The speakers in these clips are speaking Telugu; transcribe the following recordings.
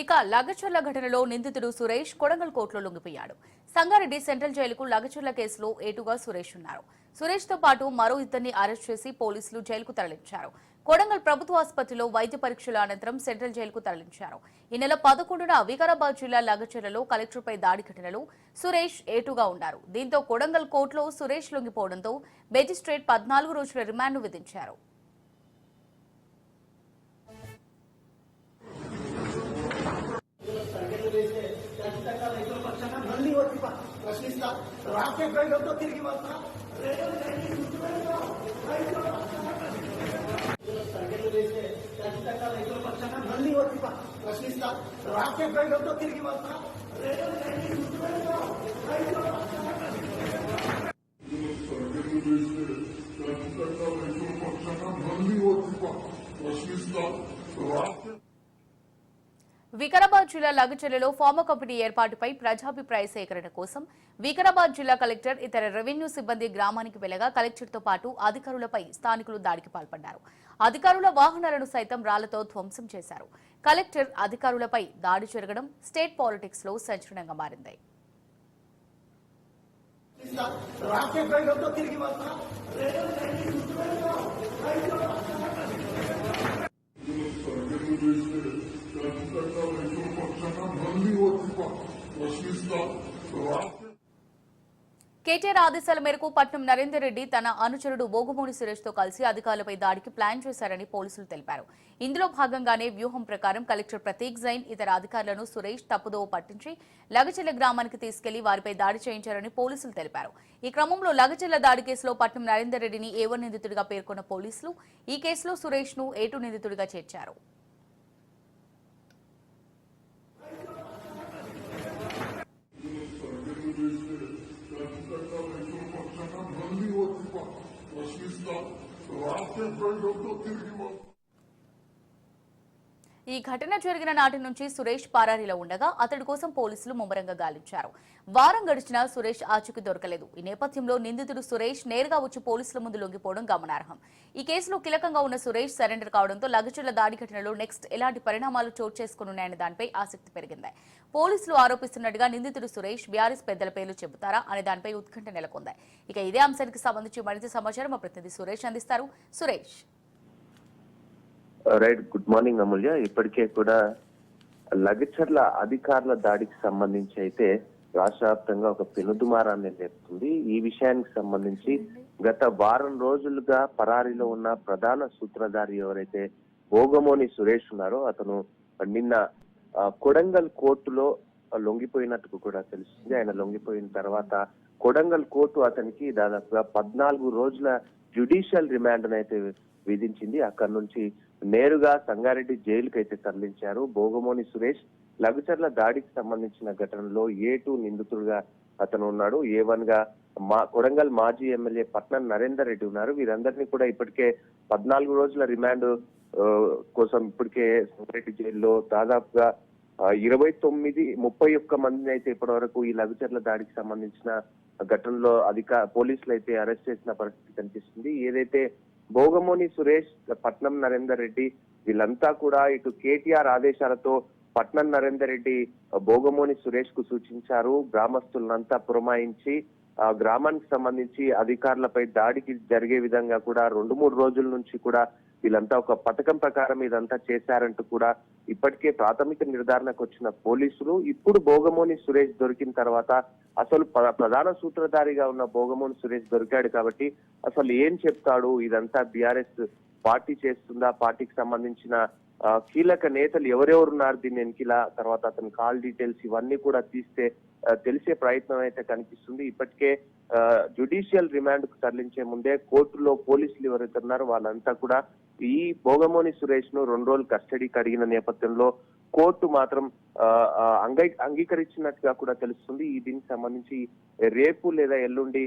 ఇక లగచర్ల ఘటనలో నిందితుడు సురేష్ కొడంగల్ కోర్టులో లొంగిపోయాడు. సంగారెడ్డి సెంట్రల్ జైలుకు లగచర్ల కేసులో ఏటుగా సురేష్ ఉన్నారు. సురేష్తో పాటు మరో ఇద్దరిని అరెస్ట్ చేసి పోలీసులు జైలుకు తరలించారు. కొడంగల్ ప్రభుత్వ ఆసుపత్రిలో వైద్య పరీక్షల అనంతరం సెంట్రల్ జైలుకు తరలించారు. ఈ నెల పదకొండున వికారాబాద్ జిల్లా లగచర్లలో కలెక్టర్పై దాడి ఘటనలో సురేష్ ఏటుగా ఉన్నారు. దీంతో కొడంగల్ కోర్టులో సురేష్ లొంగిపోవడంతో మెజిస్ట్రేట్ పద్నాలుగు రోజుల రిమాండ్ను విధించారు. వచ్చి ప్రశ్నిస్తా రాకే రైలుతో తిరిగి వస్తా మళ్ళీ వచ్చి ప్రశ్నిస్తా రాకే రైలుతో తిరిగి వస్తా వికారాబాద్ జిల్లా లగచర్లలో ఫార్మా కంపెనీ ఏర్పాటుపై ప్రజాభిప్రాయ సేకరణ కోసం వికారాబాద్ జిల్లా కలెక్టర్ ఇతర రెవెన్యూ సిబ్బంది గ్రామానికి వెళ్ళగా కలెక్టర్తో పాటు అధికారులపై స్థానికులు దాడికి పాల్పడ్డారు. అధికారుల వాహనాలను సైతం రాళ్ళతో ధ్వంసం చేశారు. కలెక్టర్ అధికారులపై దాడి జరగడం స్టేట్ పాలిటిక్స్లో సంచలనంగా మారింది. మళ్ళీ వచ్చి కేటీఆర్ ఆదేశాల మేరకు పట్నం నరేందర్ రెడ్డి తన అనుచరుడు బోగుమూడి సురేష్తో కలిసి అధికారులపై దాడికి ప్లాన్ చేశారని పోలీసులు తెలిపారు. ఇందులో భాగంగానే వ్యూహం ప్రకారం కలెక్టర్ ప్రతీక్ జైన్ ఇతర అధికారులను సురేష్ తప్పుదోవ పట్టించి లగచెల్ల గ్రామానికి తీసుకెళ్ళి వారిపై దాడి చేయించారని పోలీసులు తెలిపారు. ఈ క్రమంలో లగచెల్ల దాడి కేసులో పట్నం నరేందర్ రెడ్డిని ఏవో నిందితుడిగా పేర్కొన్న పోలీసులు ఈ కేసులో సురేష్ను ఏటు నిందితుడిగా చేర్చారు. ప్రశ్నిస్తా రాష్ట్ర ప్రజలతో తిరిగి వస్తా ఈ ఘటన జరిగిన నాటి నుంచి సురేష్ పారారిలో ఉండగా అతడి కోసం పోలీసులు ముమ్మరంగా గాలించారు. వారం గడిచినా సురేష్ ఆచూకీ దొరకలేదు. ఈ నేపథ్యంలో నిందితుడు సురేష్ నేరుగా వచ్చి పోలీసుల ముందు లొంగిపోవడం గమనార్హం. ఈ కేసులో కీలకంగా ఉన్న సురేష్ సరెండర్ కావడంతో లగచుల దాడి ఘటనలో నెక్స్ట్ ఎలాంటి పరిణామాలు చోటు చేసుకున్నాయనే దానిపై ఆసక్తి పెరిగింది. పోలీసులు ఆరోపిస్తున్నట్టుగా నిందితుడు సురేష్ బీఆర్ఎస్ పెద్దల పేర్లు చెబుతారా అనే దానిపై ఉత్కంఠ నెలకొంది. ఇక ఇదే అంశానికి సంబంధించి మరింత సమాచారం మా ప్రతినిధి సురేష్ అందిస్తారు. Suresh. Right good morning Amulya. ఇప్పటికే కూడా లగచర్ల అధికారుల దాడికి సంబంధించి అయితే రాష్ట్ర వ్యాప్తంగా ఒక పెనుదుమారాన్ని లేపుతుంది. ఈ విషయానికి సంబంధించి గత వారం రోజులుగా పరారీలో ఉన్న ప్రధాన సూత్రధారి ఎవరైతే భోగమోని సురేష్ ఉన్నారో అతను నిన్న కొడంగల్ కోర్టులో లొంగిపోయినట్టు కూడా తెలుస్తుంది. ఆయన లొంగిపోయిన తర్వాత కొడంగల్ కోర్టు అతనికి దాదాపుగా పద్నాలుగు రోజుల జ్యుడిషియల్ రిమాండ్ అయితే విధించింది. అక్కడి నుంచి నేరుగా సంగారెడ్డి జైలుకైతే అయితే తరలించారు. భోగమోని సురేష్ లఘుచర్ల దాడికి సంబంధించిన ఘటనలో ఏ టూ నిందితుడుగా అతను ఉన్నాడు. ఏ వన్గా మా కొడంగల్ మాజీ ఎమ్మెల్యే పట్నం నరేందర్ రెడ్డి ఉన్నారు. వీరందరినీ కూడా ఇప్పటికే పద్నాలుగు రోజుల రిమాండ్ కోసం ఇప్పటికే సంగారెడ్డి జైల్లో దాదాపుగా ఇరవై తొమ్మిది ముప్పై ఒక్క మందిని అయితే ఇప్పటి వరకు ఈ లఘుచర్ల దాడికి సంబంధించిన ఘటనలో అధిక పోలీసులు అయితే అరెస్ట్ చేసిన పరిస్థితి కనిపిస్తుంది. ఏదైతే భోగమోని సురేష్ పట్నం నరేందర్ రెడ్డి వీళ్ళంతా కూడా ఇటు కేటీఆర్ ఆదేశాలతో పట్నం నరేందర్ రెడ్డి భోగమోని సురేష్కు సూచించారు. గ్రామస్తులంతా పురమాయించి ఆ గ్రామానికి సంబంధించి అధికారులపై దాడికి జరిగే విధంగా కూడా రెండు మూడు రోజుల నుంచి కూడా వీళ్ళంతా ఒక పథకం ప్రకారం ఇదంతా చేశారంటూ కూడా ఇప్పటికే ప్రాథమిక నిర్ధారణకు వచ్చిన పోలీసులు. ఇప్పుడు భోగమోని సురేష్ దొరికిన తర్వాత అసలు ప్ర- ప్రధాన సూత్రధారిగా ఉన్న భోగమోని సురేష్ దొరికాడు కాబట్టి అసలు ఏం చెప్తాడు? ఇదంతా బీఆర్ఎస్ పార్టీ చేస్తుందా? పార్టీకి సంబంధించిన కీలక నేతలు ఎవరెవరు ఉన్నారు దీని వెనకిలా తర్వాత అతని కాల్ డీటెయిల్స్ ఇవన్నీ కూడా తీస్తే తెలిసే ప్రయత్నం అయితే కనిపిస్తుంది. ఇప్పటికే జుడిషియల్ రిమాండ్కు తరలించే ముందే కోర్టులో పోలీసులు ఎవరైతే వాళ్ళంతా కూడా ఈ భోగమోని సురేష్ను రెండు రోజులు కస్టడీకి అడిగిన నేపథ్యంలో కోర్టు మాత్రం అంగీ అంగీకరించినట్టుగా కూడా తెలుస్తుంది. ఈ దీనికి సంబంధించి రేపు లేదా ఎల్లుండి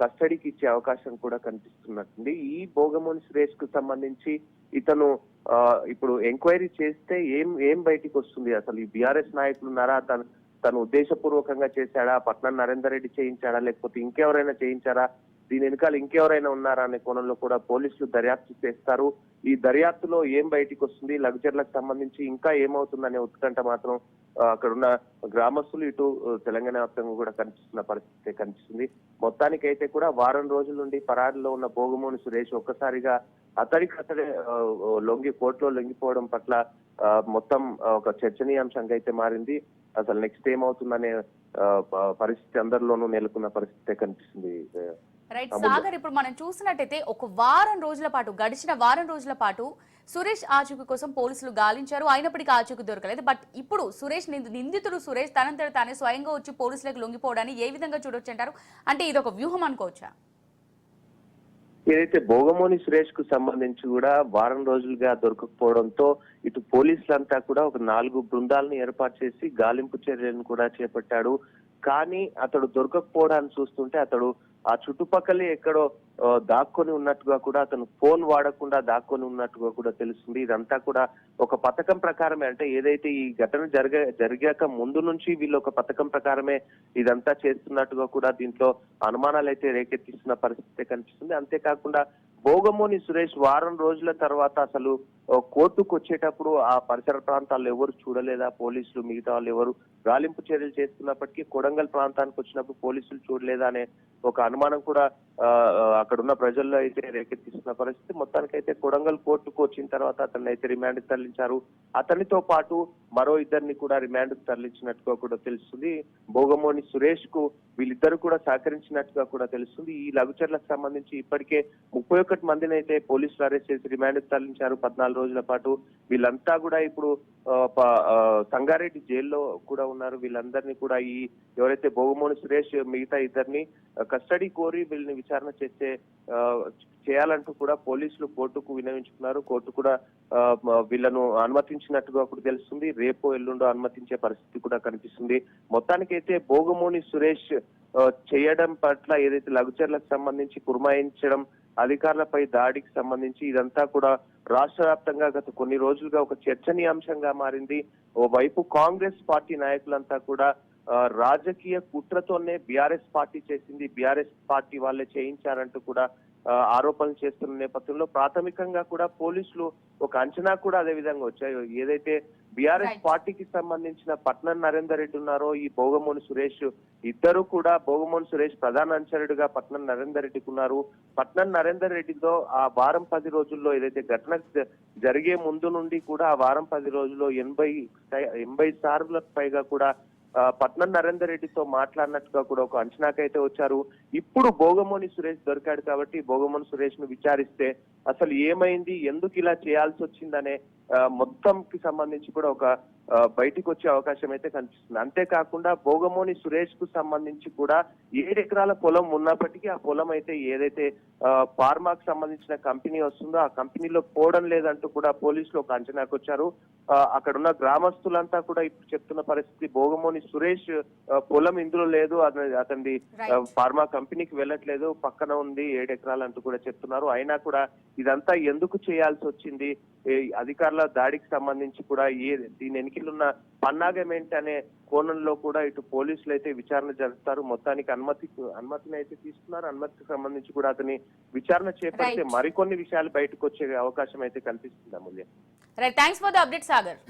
కస్టడీకి ఇచ్చే అవకాశం కూడా కనిపిస్తున్నట్టుంది. ఈ భోగమోని సురేష్కు సంబంధించి ఇతను ఇప్పుడు ఎంక్వైరీ చేస్తే ఏం ఏం బయటికి వస్తుంది అసలు ఈ బీఆర్ఎస్ నాయకులు ఉన్నారా? తను తను ఉద్దేశపూర్వకంగా చేశాడా? పట్నం నరేందర్ రెడ్డి చేయించాడా? లేకపోతే ఇంకెవరైనా చేయించారా? దీని వెనకాల ఇంకెవరైనా ఉన్నారా అనే కోణంలో కూడా పోలీసులు దర్యాప్తు చేస్తారు. ఈ దర్యాప్తులో ఏం బయటికి వస్తుంది? లగ్జర్లకు సంబంధించి ఇంకా ఏమవుతుందనే ఉత్కంఠ మాత్రం అక్కడున్న అక్కడ ఉన్న గ్రామస్తులు ఇటు తెలంగాణ వ్యాప్తంగా కూడా కనిపిస్తున్న పరిస్థితి కనిపిస్తుంది. మొత్తానికైతే కూడా వారం రోజుల నుండి పరారిలో ఉన్న భోగమోని సురేష్ ఒక్కసారిగా అతడికి అతడే లొంగి కోర్టులో లొంగిపోవడం పట్ల మొత్తం ఒక చర్చనీయాంశంగా అయితే మారింది. అసలు నెక్స్ట్ ఏమవుతుందనే పరిస్థితి అందరిలోనూ నెలకొన్న పరిస్థితి కనిపిస్తుంది రైట్. సాగర్ ఇప్పుడు మనం చూసినట్టయితే ఒక వారం రోజుల పాటు గడిచిన వారం రోజుల పాటు సురేష్ ఆచూకీ కోసం పోలీసులు గాలించారు. అయినప్పటికీ ఆచూకీ దొరకలేదు. బట్ ఇప్పుడు సురేష్ నింది- నిందితుడు సురేష్ తనంతట తానే స్వయంగా వచ్చి పోలీసులకు లొంగిపోవడాన్ని ఏ విధంగా చూడొచ్చు అంటారు? అంటే ఇది ఒక వ్యూహం అనుకోవచ్చా? ఏదైతే భోగమోని సురేష్కు సంబంధించి కూడా వారం రోజులుగా దొరకకపోవడంతో ఇటు పోలీసులంతా కూడా ఒక నాలుగు బృందాలను ఏర్పాటు చేసి గాలింపు చర్యలను కూడా చేపట్టాడు. కానీ అతడు దొరకకపోవడాన్ని చూస్తుంటే అతడు ఆ చుట్టుపక్కలే ఎక్కడో దాక్కొని ఉన్నట్టుగా కూడా అతను ఫోన్ వాడకుండా దాక్కొని ఉన్నట్టుగా కూడా తెలుస్తుంది. ఇదంతా కూడా ఒక పథకం ప్రకారమే. అంటే ఏదైతే ఈ ఘటన జరగ జరిగాక ముందు నుంచి వీళ్ళు ఒక పథకం ప్రకారమే ఇదంతా చేస్తున్నట్టుగా కూడా దీంట్లో అనుమానాలు అయితే రేకెత్తిస్తున్న పరిస్థితి కనిపిస్తుంది. అంతేకాకుండా భోగమోని సురేష్ వారం రోజుల తర్వాత అసలు కోర్టుకు వచ్చేటప్పుడు ఆ పరిసర ప్రాంతాల్లో ఎవరు చూడలేదా? పోలీసులు మిగతా వాళ్ళు ఎవరు గాలింపు చర్యలు చేస్తున్నప్పటికీ కొడంగల్ ప్రాంతానికి వచ్చినప్పుడు పోలీసులు చూడలేదా అనే ఒక అనుమానం కూడా అక్కడ ఉన్న ప్రజల్లో అయితే రేకెత్తిస్తున్న పరిస్థితి. మొత్తానికైతే కొడంగల్ కోర్టుకు వచ్చిన తర్వాత అతన్ని అయితే రిమాండ్ తరలించారు. అతనితో పాటు మరో ఇద్దరిని కూడా రిమాండ్ తరలించినట్టుగా కూడా తెలుస్తుంది. భోగమోని సురేష్కు వీళ్ళిద్దరు కూడా సహకరించినట్టుగా కూడా తెలుస్తుంది. ఈ లఘుచర్లకు సంబంధించి ఇప్పటికే ముప్పై ఒకటి మందిని అయితే పోలీసులు అరెస్ట్ చేసి రిమాండ్ తరలించారు. పద్నాలుగు రోజుల పాటు వీళ్ళంతా కూడా ఇప్పుడు సంగారెడ్డి జైల్లో కూడా ఉన్నారు. వీళ్ళందరినీ కూడా ఈ ఎవరైతే భోగమోని సురేష్ మిగతా ఇద్దరిని కస్టడీ కోరి వీళ్ళని విచారణ చేసే చేయాలంటూ కూడా పోలీసులు కోర్టుకు వినవించుకున్నారు కోర్టు కూడా వీళ్ళను అనుమతించినట్టుగా అప్పుడు తెలుస్తుంది. రేపు ఎల్లుండో అనుమతించే పరిస్థితి కూడా కనిపిస్తుంది. మొత్తానికైతే భోగమోని సురేష్ చేయడం పట్ల ఏదైతే లఘుచర్లకు సంబంధించి కుర్మాయించడం అధికారులపై దాడికి సంబంధించి ఇదంతా కూడా రాష్ట్ర వ్యాప్తంగా గత కొన్ని రోజులుగా ఒక చర్చనీయాంశంగా మారింది. ఓవైపు కాంగ్రెస్ పార్టీ నాయకులంతా కూడా రాజకీయ కుట్రతోనే బీఆర్ఎస్ పార్టీ చేసింది. బీఆర్ఎస్ పార్టీ వాళ్ళే చేయించారంటూ కూడా ఆరోపణలు చేస్తున్న నేపథ్యంలో ప్రాథమికంగా కూడా పోలీసులు ఒక అంచనా కూడా అదే విధంగా వచ్చాయి ఏదైతే బీఆర్ఎస్. పార్టీకి సంబంధించిన పట్నం నరేందర్ రెడ్డి ఉన్నారో ఈ భోగమోని సురేష్ ఇద్దరు కూడా భోగమోని సురేష్ ప్రధాన అనుచరుడిగా పట్నం నరేందర్ రెడ్డికి ఉన్నారు పట్నం నరేందర్ రెడ్డితో ఆ వారం పది రోజుల్లో ఏదైతే ఘటన జరిగే ముందు నుండి కూడా ఆ వారం పది రోజుల్లో ఎనభై ఎనభై సార్లకు పైగా కూడా పట్నం నరేందర్ రెడ్డితో మాట్లాడినట్టుగా కూడా ఒక అంచనాకైతే వచ్చారు. ఇప్పుడు భోగమోని సురేష్ దొరికాడు కాబట్టి భోగమోని సురేష్ను విచారిస్తే అసలు ఏమైంది? ఎందుకు ఇలా చేయాల్సి వచ్చిందనే ఆ, మొత్తంకి సంబంధించి కూడా ఒక బయటికి వచ్చే అవకాశం అయితే కనిపిస్తుంది. అంతేకాకుండా భోగమోని సురేష్కు సంబంధించి కూడా ఏడు ఎకరాల పొలం ఉన్నప్పటికీ ఆ పొలం అయితే ఏదైతే ఫార్మాకు సంబంధించిన కంపెనీ వస్తుందో ఆ కంపెనీలో పోవడం లేదంటూ కూడా పోలీసులు ఒక అంచనాకు వచ్చారు. అక్కడ ఉన్న గ్రామస్తులంతా కూడా ఇప్పుడు చెప్తున్న పరిస్థితి భోగమోని సురేష్ పొలం ఇందులో లేదు అతని. ఫార్మా కంపెనీకి వెళ్ళట్లేదు పక్కన ఉంది ఏడు ఎకరాలు అంటూ కూడా చెప్తున్నారు. అయినా కూడా ఇదంతా ఎందుకు చేయాల్సి వచ్చింది? అధికారుల దాడికి సంబంధించి కూడా ఏ దీని వెనుకలున్న పన్నాగం ఏంటి అనే కోణంలో కూడా ఇటు పోలీసులు అయితే విచారణ జరుపుతారు. మొత్తానికి అనుమతి అనుమతిని అయితే తీసుకున్నారు. అనుమతికి సంబంధించి కూడా అతని విచారణ చేపడితే. మరికొన్ని విషయాలు బయటకు వచ్చే అవకాశం అయితే కనిపిస్తుంది Amulya right thanks for the update Sagar